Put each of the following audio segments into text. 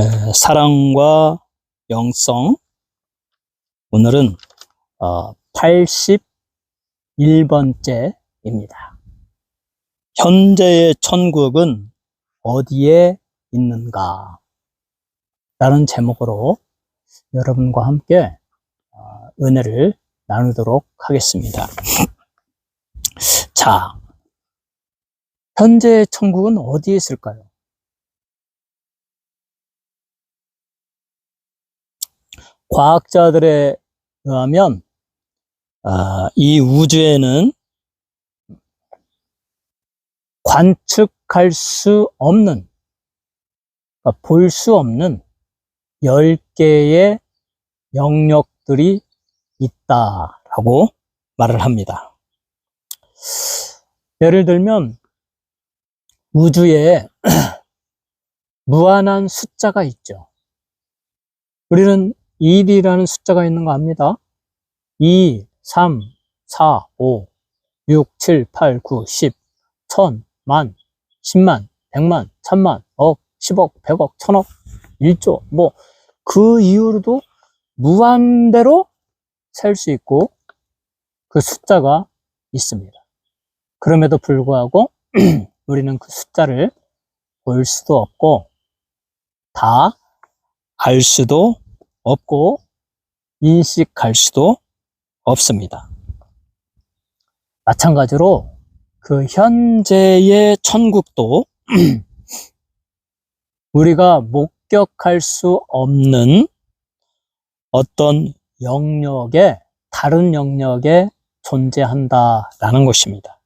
에, 사랑과 영성. 오늘은 어, 81번째입니다. 현재의 천국은 어디에 있는가? 라는 제목으로 여러분과 함께 어, 은혜를 나누도록 하겠습니다. 자, 현재의 천국은 어디에 있을까요? 과학자들에 의하면 아, 이 우주에는 관측할 수 없는, 볼수 없는 10개의 영역들이 있다라고 말을 합니다. 예를 들면 우주에 무한한 숫자가 있죠. 우리는 1이라는 숫자가 있는 거 압니다. 2, 3, 4, 5, 6, 7, 8, 9, 10, 1000, 만, 10만, 100만, 1000만, 억, 10억, 100억, 1000억, 1조, 뭐, 그 이후로도 무한대로 셀 수 있고, 그 숫자가 있습니다. 그럼에도 불구하고, 우리는 그 숫자를 볼 수도 없고, 다 알 수도 없고, 인식할 수도 없습니다. 마찬가지로 그 현재의 천국도 우리가 목격할 수 없는 어떤 영역에, 다른 영역에 존재한다라는 것입니다.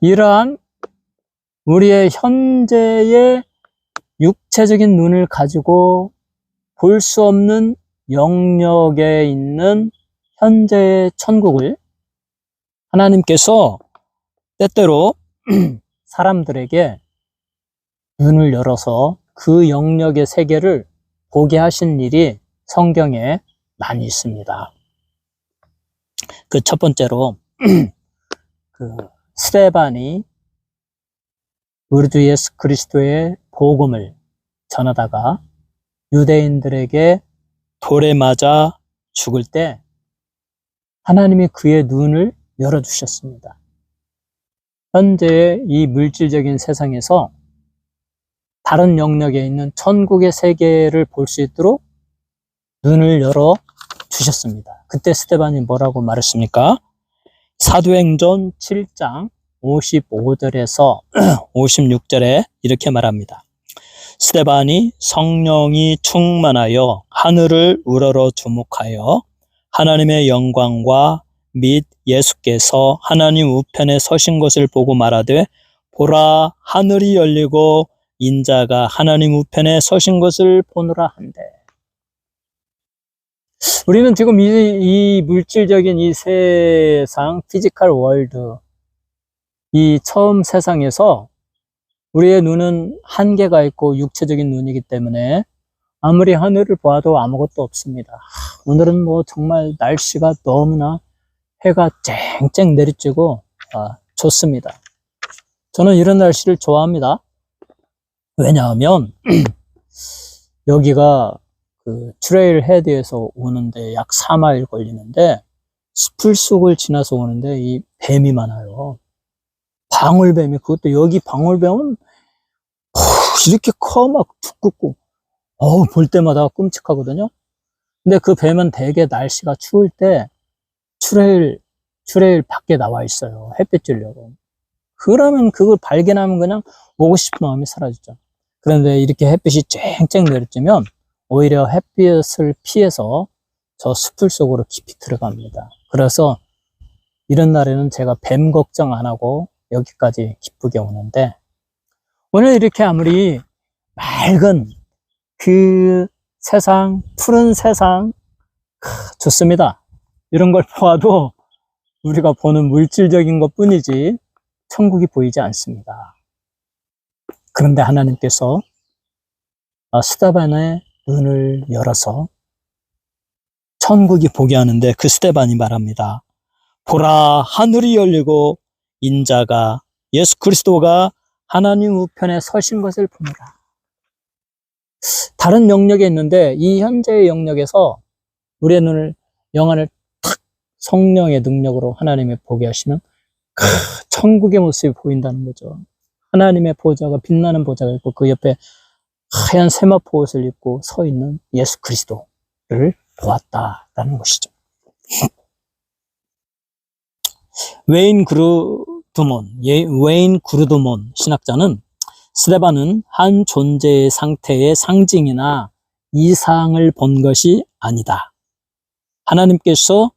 이러한 우리의 현재의 육체적인 눈을 가지고 볼 수 없는 영역에 있는 현재의 천국을 하나님께서 때때로 사람들에게 눈을 열어서 그 영역의 세계를 보게 하신 일이 성경에 많이 있습니다. 그 첫 번째로 그 스테반이 우리 주 예수 그리스도의 복음을 전하다가 유대인들에게 돌에 맞아 죽을 때 하나님이 그의 눈을 열어주셨습니다. 현재의 이 물질적인 세상에서 다른 영역에 있는 천국의 세계를 볼 수 있도록 눈을 열어 주셨습니다. 그때 스테반이 뭐라고 말했습니까? 사도행전 7장 55절에서 56절에 이렇게 말합니다. 스테반이 성령이 충만하여 하늘을 우러러 주목하여 하나님의 영광과 및 예수께서 하나님 우편에 서신 것을 보고 말하되 보라 하늘이 열리고 인자가 하나님 우편에 서신 것을 보느라 한대. 우리는 지금 이, 이 물질적인 이 세상, 피지컬 월드, 이 처음 세상에서 우리의 눈은 한계가 있고 육체적인 눈이기 때문에 아무리 하늘을 보아도 아무것도 없습니다. 오늘은 뭐 정말 날씨가 너무나 해가 쨍쨍 내리쬐고 아, 좋습니다. 저는 이런 날씨를 좋아합니다. 왜냐하면 여기가 그 트레일 헤드에서 오는데 약 4마일 걸리는데 숲을 속을 지나서 오는데 이 뱀이 많아요. 방울뱀이 그것도 여기 방울뱀은 이렇게 커 막 두껍고 어우 볼 때마다 끔찍하거든요. 근데 그 뱀은 대개 날씨가 추울 때 트레일 트레일 밖에 나와 있어요. 햇빛 쬐려고. 그러면 그걸 발견하면 그냥 오고 싶은 마음이 사라지죠. 그런데 이렇게 햇빛이 쨍쨍 내리쬐면 오히려 햇빛을 피해서 저 숲을 속으로 깊이 들어갑니다. 그래서 이런 날에는 제가 뱀 걱정 안 하고 여기까지 기쁘게 오는데 오늘 이렇게 아무리 맑은 그 세상, 푸른 세상, 좋습니다. 이런 걸 보아도 우리가 보는 물질적인 것 뿐이지 천국이 보이지 않습니다. 그런데 하나님께서 스테반의 눈을 열어서 천국이 보게 하는데 그 스테반이 말합니다. 보라 하늘이 열리고 인자가 예수 그리스도가 하나님 우편에 서신 것을 보느라. 다른 영역에 있는데 이 현재의 영역에서 우리의 눈을 영안을 탁 성령의 능력으로 하나님의 보게 하시면 크, 천국의 모습이 보인다는 거죠. 하나님의 보좌가 빛나는 보좌가 있고 그 옆에 하얀 세마포 옷을 입고 서 있는 예수 그리스도를 보았다라는 것이죠. 웨인 그루 드몬, 예, 웨인 그루드몬 신학자는 스데반은 한 존재의 상태의 상징이나 이상을 본 것이 아니다. 하나님께서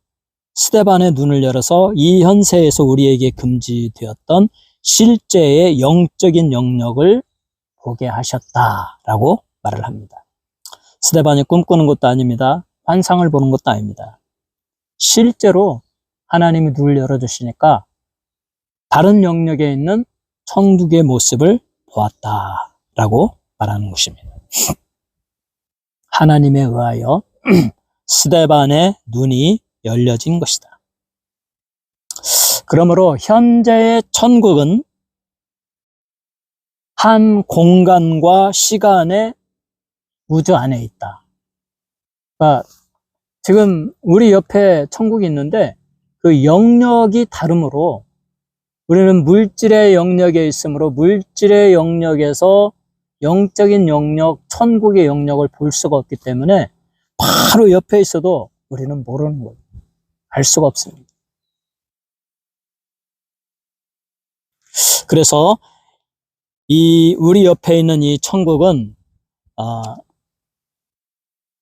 스데반의 눈을 열어서 이 현세에서 우리에게 금지되었던 실제의 영적인 영역을 보게 하셨다라고 말을 합니다. 스데반이 꿈꾸는 것도 아닙니다. 환상을 보는 것도 아닙니다. 실제로 하나님이 눈을 열어주시니까 다른 영역에 있는 천국의 모습을 보았다라고 말하는 것입니다. 하나님에 의하여 스데반의 눈이 열려진 것이다. 그러므로 현재의 천국은 한 공간과 시간의 우주 안에 있다. 그러니까 지금 우리 옆에 천국이 있는데 그 영역이 다르므로 우리는 물질의 영역에 있으므로 물질의 영역에서 영적인 영역, 천국의 영역을 볼 수가 없기 때문에 바로 옆에 있어도 우리는 모르는 거예요. 알 수가 없습니다. 그래서 이 우리 옆에 있는 이 천국은 아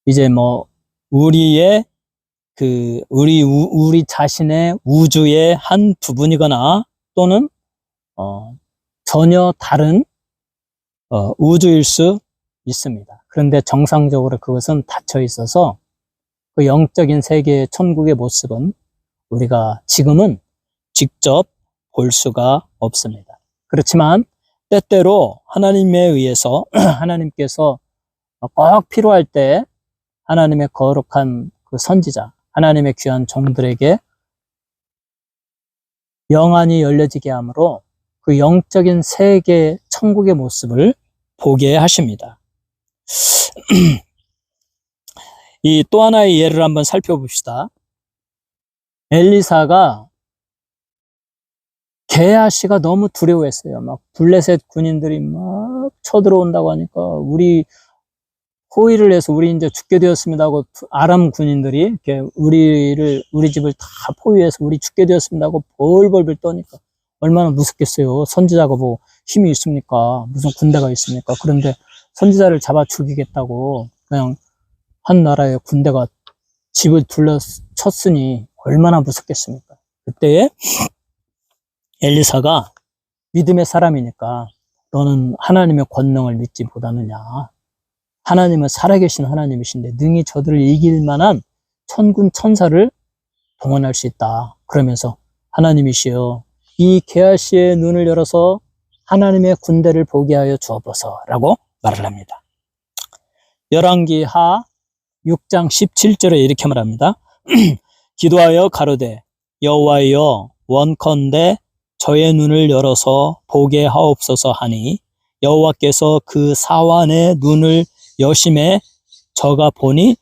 이제 뭐 우리의 그 우리 우, 우리 자신의 우주의 한 부분이거나 또는 어 전혀 다른 어 우주일 수 있습니다. 그런데 정상적으로 그것은 닫혀 있어서 그 영적인 세계의 천국의 모습은 우리가 지금은 직접 볼 수가 없습니다. 그렇지만 때때로 하나님에 의해서 하나님께서 꼭 필요할 때 하나님의 거룩한 그 선지자, 하나님의 귀한 종들에게 영안이 열려지게 함으로 그 영적인 세계 천국의 모습을 보게 하십니다. 이 또 하나의 예를 한번 살펴봅시다. 엘리사가 게하시가 너무 두려워했어요. 막 블레셋 군인들이 막 쳐들어온다고 하니까 우리 호의를 해서 우리 이제 죽게 되었습니다 하고 아람 군인들이 우리를 우리 집을 다 포위해서 우리 죽게 되었습니다 하고 벌벌벌 떠니까 얼마나 무섭겠어요. 선지자가 뭐 힘이 있습니까? 무슨 군대가 있습니까? 그런데 선지자를 잡아 죽이겠다고 그냥 한 나라의 군대가 집을 둘러쳤으니 얼마나 무섭겠습니까? 그때에 엘리사가 믿음의 사람이니까 너는 하나님의 권능을 믿지 못하느냐. 하나님은 살아계신 하나님이신데 능히 저들을 이길 만한 천군 천사를 동원할 수 있다. 그러면서 하나님이시여 이 게하시의 눈을 열어서 하나님의 군대를 보게 하여 주옵소서라고 말을 합니다. 열왕기 하 6장 17절에 이렇게 말합니다. 기도하여 가로되 여호와여 원컨대 저의 눈을 열어서 보게 하옵소서 하니 여호와께서 그 사환의 눈을 여심해 저가 보니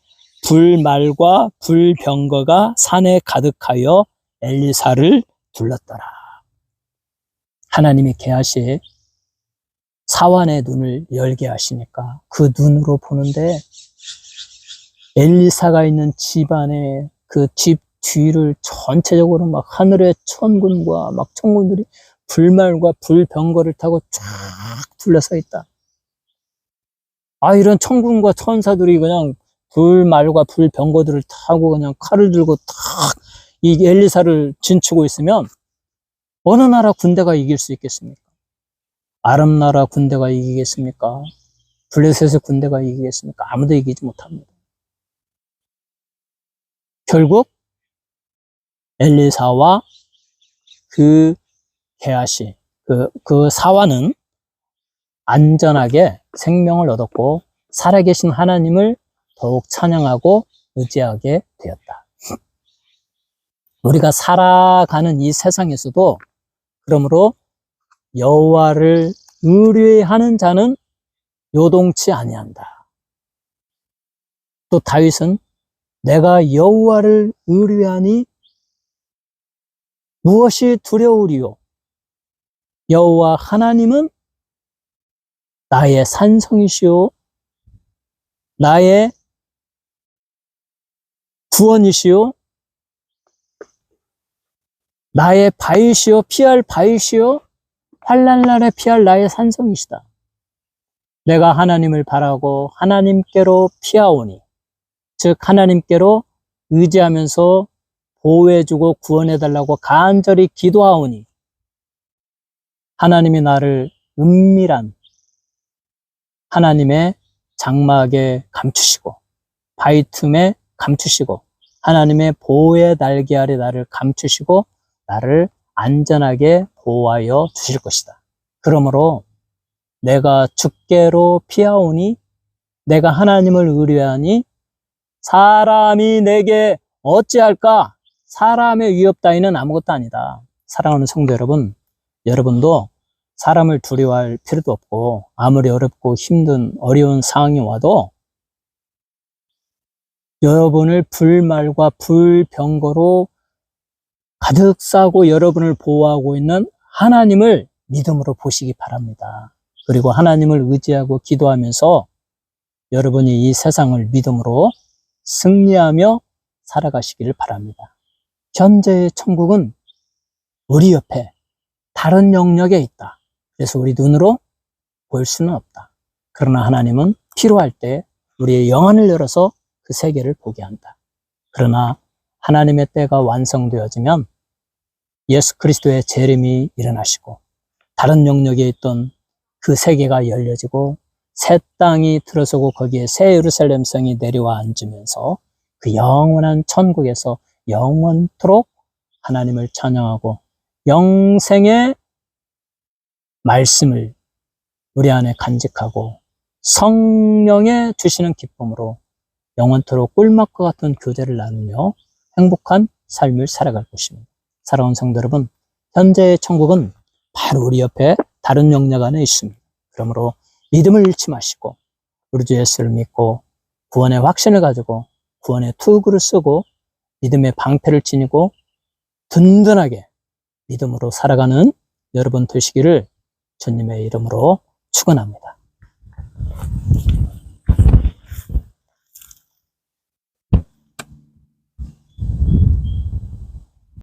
불말과 불병거가 산에 가득하여 엘리사를 둘렀더라. 하나님이 개하시 사환의 눈을 열게 하시니까 그 눈으로 보는데 엘리사가 있는 집안에 그 집 뒤를 전체적으로 막 하늘의 천군과 막 천군들이 불말과 불병거를 타고 쫙 둘러서 있다. 아, 이런 천군과 천사들이 그냥 불말과 불병거들을 타고 그냥 칼을 들고 탁 이 엘리사를 진치고 있으면 어느 나라 군대가 이길 수 있겠습니까? 아람 나라 군대가 이기겠습니까? 블레셋의 군대가 이기겠습니까? 아무도 이기지 못합니다. 결국 엘리사와 그 게하시, 그, 그 사화는 안전하게 생명을 얻었고 살아계신 하나님을 더욱 찬양하고 의지하게 되었다. 우리가 살아가는 이 세상에서도 그러므로 여호와를 의뢰하는 자는 요동치 아니한다. 또 다윗은 내가 여호와를 의뢰하니 무엇이 두려우리요? 여호와 하나님은 나의 산성이시오. 나의 구원이시오. 나의 바위시오. 피할 바위시오. 환란 날에 피할 나의 산성이시다. 내가 하나님을 바라고 하나님께로 피하오니 즉 하나님께로 의지하면서 보호해주고 구원해달라고 간절히 기도하오니 하나님이 나를 은밀한 하나님의 장막에 감추시고 바위 틈에 감추시고 하나님의 보호의 날개 아래 나를 감추시고 나를 안전하게 보호하여 주실 것이다. 그러므로 내가 주께로 피하오니 내가 하나님을 의뢰하니 사람이 내게 어찌할까? 사람의 위협 따위는 아무것도 아니다. 사랑하는 성도 여러분, 여러분도 사람을 두려워할 필요도 없고 아무리 어렵고 힘든 어려운 상황이 와도 여러분을 불말과 불병거로 가득 싸고 여러분을 보호하고 있는 하나님을 믿음으로 보시기 바랍니다. 그리고 하나님을 의지하고 기도하면서 여러분이 이 세상을 믿음으로 승리하며 살아가시기를 바랍니다. 현재의 천국은 우리 옆에 다른 영역에 있다. 그래서 우리 눈으로 볼 수는 없다. 그러나 하나님은 필요할 때 우리의 영안을 열어서 그 세계를 보게 한다. 그러나 하나님의 때가 완성되어지면 예수 그리스도의 재림이 일어나시고 다른 영역에 있던 그 세계가 열려지고 새 땅이 들어서고 거기에 새 예루살렘 성이 내려와 앉으면서 그 영원한 천국에서 영원토록 하나님을 찬양하고 영생의 말씀을 우리 안에 간직하고 성령의 주시는 기쁨으로 영원토록 꿀맛과 같은 교제를 나누며 행복한 삶을 살아갈 것입니다. 사랑하는 성도 여러분, 현재의 천국은 바로 우리 옆에 다른 영역 안에 있습니다. 그러므로 믿음을 잃지 마시고 우리 주 예수를 믿고 구원의 확신을 가지고 구원의 투구를 쓰고 믿음의 방패를 지니고 든든하게 믿음으로 살아가는 여러분 되시기를 주님의 이름으로 축원합니다.